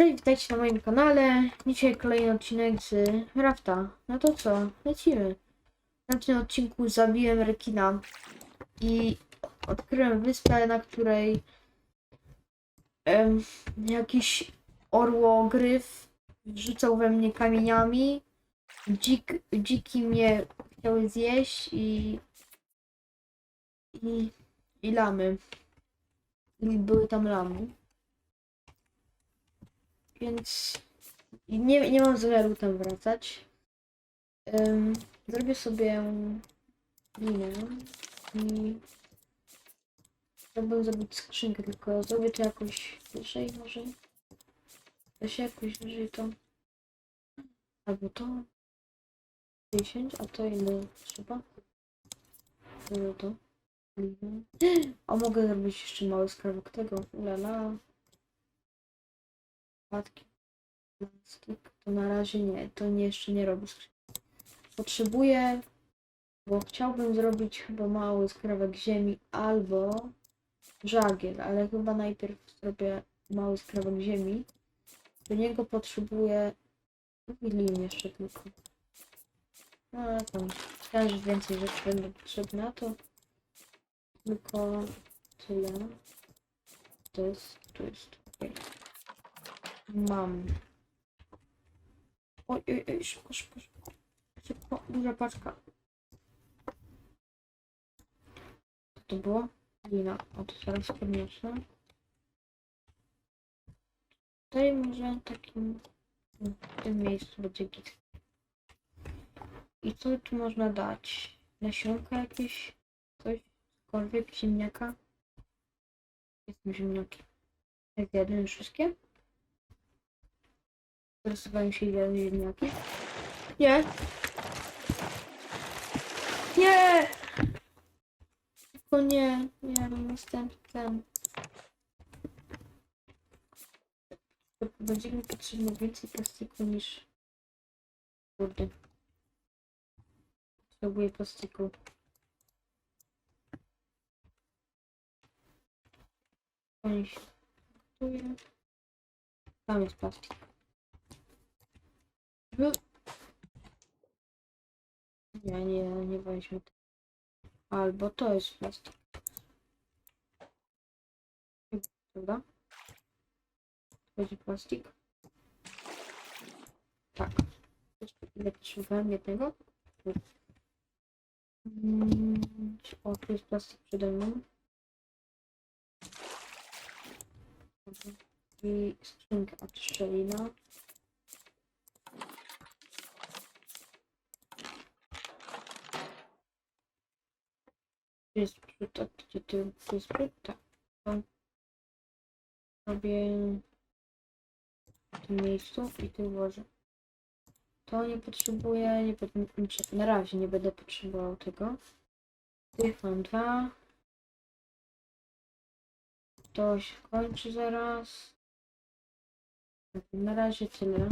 Cześć, witajcie na moim kanale. Dzisiaj kolejny odcinek z Rafta. No to co? Lecimy. Na tym odcinku zabiłem rekina i odkryłem wyspę, na której em, jakiś orłogryf rzucał we mnie kamieniami. Dzik, dziki mnie chciały zjeść i i, i lamy. I były tam lamy. Więc nie, nie mam zamiaru tam wracać. Ym, zrobię sobie linę i chciałbym zrobić skrzynkę, tylko zrobię to jakoś wyżej może. Da się jakoś wyżej to. Albo to. 10, a to ile trzeba? Było to. O, mogę zrobić jeszcze mały skrawek tego. Ulala. Plastik. To na razie nie, to nie, jeszcze nie robię. Potrzebuję, bo chciałbym zrobić chyba mały skrawek ziemi albo żagiel, ale chyba najpierw zrobię mały skrawek ziemi. Do niego potrzebuję lin jeszcze tylko. No tam myślałem, że więcej rzeczy będą potrzebne, to tylko tyle. To jest, to jest, okej. Mam. Oj, oj, oj, szybko, szybko, szybko. Szybko, duża paczka. Co to było? Lina. O, to zaraz podniosę. Tutaj może takim... W tym miejscu będzie git. I co tu można dać? Nasionka jakieś? Coś? Cokolwiek? Ziemniaka? Jestem ziemniaki. Jak jeden wszystkie? Interesowają się ziemniaki? Nie! Nie! Tylko nie, nie, następny. Będzie mi potrzebne więcej plastiku niż... Kurde. Potrzebuję plastiku. Oni. Tam jest plastik. No. Nie, nie, nie weźmy. tego. Albo to jest plastik. Prawda? Będzie plastik. Tak. Ile potrzebowałem jednego? O, tu jest plastik przede mną. I skrzynka od szczelina. Tu jest przód, a gdzie ty. To robię w tym miejscu i tu włożę. To nie potrzebuję, nie będę, na razie nie będę potrzebował tego. Tych mam dwa. To się kończy zaraz. Na razie tyle.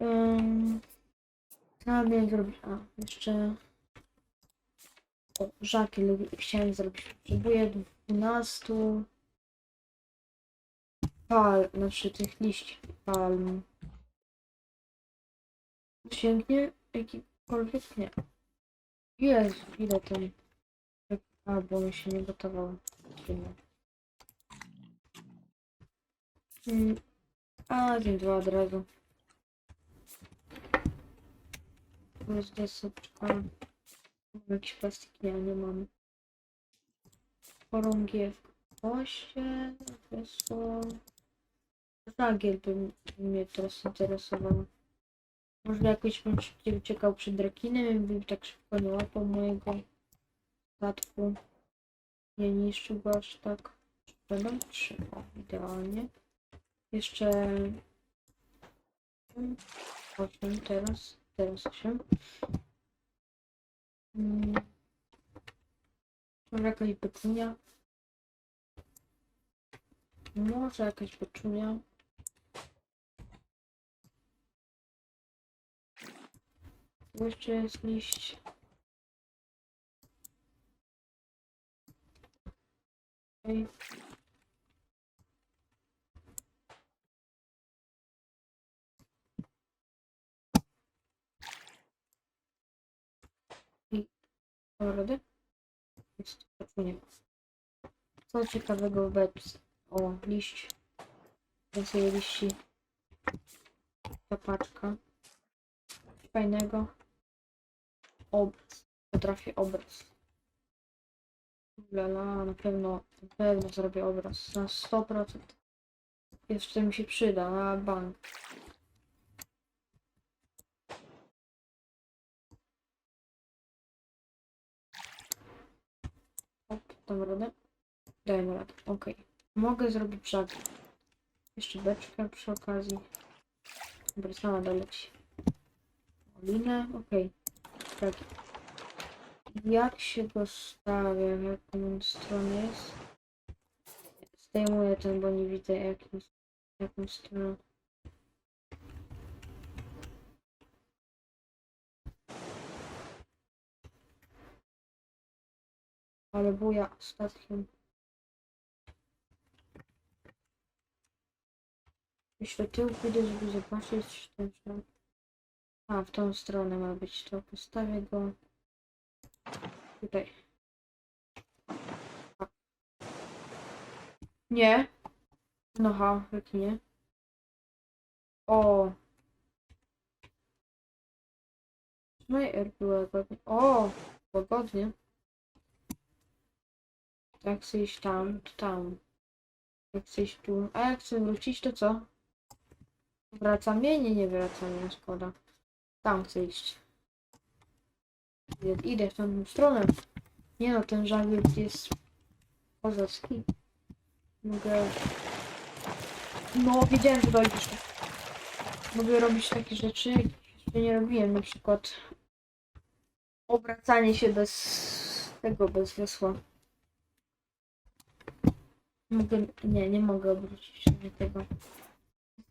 Um, co miałem zrobić? A, jeszcze... O, żakiel chciałem zrobić. Potrzebuję 12 pal, znaczy tych liści palm. Sięgnie jakikolwiek? Nie. Jezu, ile tam? A, bo mi się nie gotowało. Mm, A, dzień dwa od razu. Zdję sobie czekam. Jakiś plastik? Nie, nie mam. Chorągiewka. Osie, wysło. Żagiel by mnie teraz interesował. Może jakoś bym szybciej uciekał przed rekinem bym tak szybko nie łapał mojego statku. Nie niszczył go aż tak. Będą trzy. Idealnie. Jeszcze... Osiem teraz. Teraz osiem. Mm. Może jakaś petunia. Może jakaś peczunia. Jeszcze jest liść. Okej. Rody? Jest, nie. Co ciekawego bebce? O, liść. Więcej liści. Ta paczka. Fajnego. Obraz. Potrafię obraz. Lala, na pewno, na pewno zrobię obraz. Na 100%. Jeszcze mi się przyda, na bank. Ok, dam radę? Dajmy radę, okej. Mogę zrobić brzegi. Jeszcze beczkę przy okazji. Dobra, sama doleci. Linę, okej. Tak. Jak się go stawia? W jaką stronę jest? Zdejmuję ten, bo nie widzę jakim, jaką stroną. Ale buja statkiem. Jeszcze tył pójdę, żeby zobaczyć ten szlak. A, w tą stronę ma być to. Postawię go tutaj. Nie. No ha, jak nie. O. No i R łagodnie. O, Jak chcę iść tam, to tam. Jak chcę iść tu. A jak chcę wrócić, to co? Wracam? Nie, nie, nie wracam, nie, szkoda. Tam chcę iść. Idę, w tamtą stronę. Nie no, ten żagiel jest kozacki. Mogę... No, wiedziałem, że dojdziesz. Mogę robić takie rzeczy, jeszcze nie robiłem. Na przykład obracanie się bez tego, bez wesła. Mogę... Nie, nie mogę obrócić tego.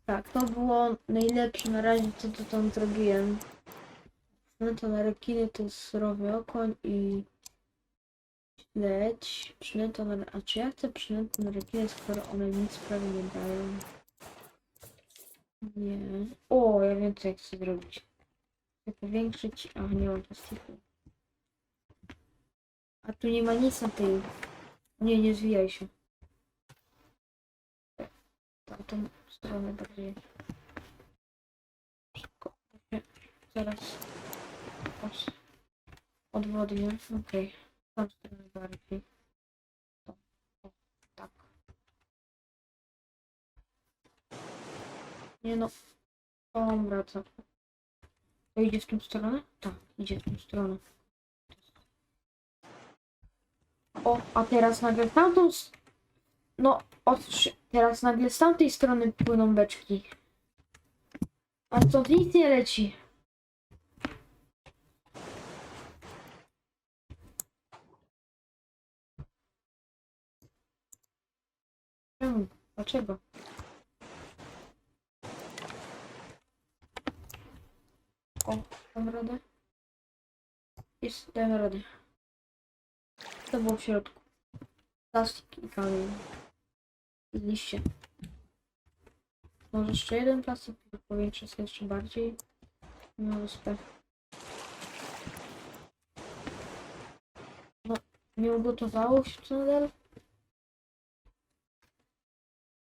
Tak, to było najlepsze na razie, co to tam zrobiłem. Przynęta na rekiny to jest surowy okoń i śledź. Przynęta na... A czy ja chcę przynętę na rekiny, skoro one nic prawie nie dają? Nie. O, ja wiem co ja chcę zrobić. Chcę powiększyć... A, nie mam plastiku. A tu nie ma nic na tej... Nie, nie zwijaj się. Tamtą stronę bardziej. Szybko. Zaraz. Os. Odwodnie. Okej. Tam stronę bardziej. Tak. Nie no. On wraca. To idzie w tą stronę? Tak, idzie w tą stronę. O, a teraz nagle w tamtą s- No, ostrz... teraz nagle z tamtej strony płyną beczki. A stąd nic nie leci. Czemu? Dlaczego? O, dam radę. Jest, dam radę. To było w środku. Plastik i kamień. Liście. Może jeszcze jeden plastik, żeby powiększyć sobie jeszcze bardziej. No, wyspę. No, nie ugotowało się to nadal?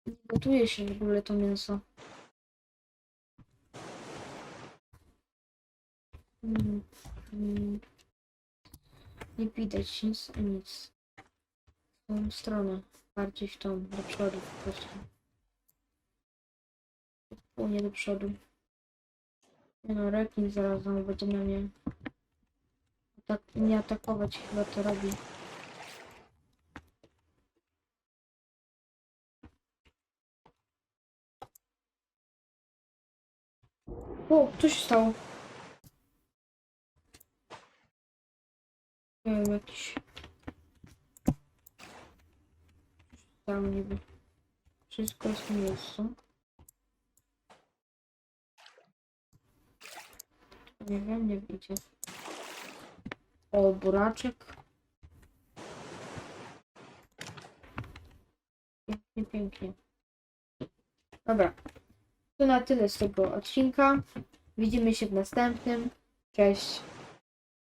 Nie gotuje się w ogóle to mięso. Mm, mm. Nie widać nic, nic. W tą stronę. Bardziej w tą, do przodu po prostu. Płynie do przodu. Nie no, rekin zaraz znowu będzie na mnie. Tak, nie atakować chyba to robi. O, co się stało? Nie wiem, jakiś... Tam niby. Wszystko jest w miejscu. Nie wiem, nie widzę. O, buraczek. Pięknie, pięknie. Dobra. To na tyle z tego odcinka. Widzimy się w następnym. Cześć.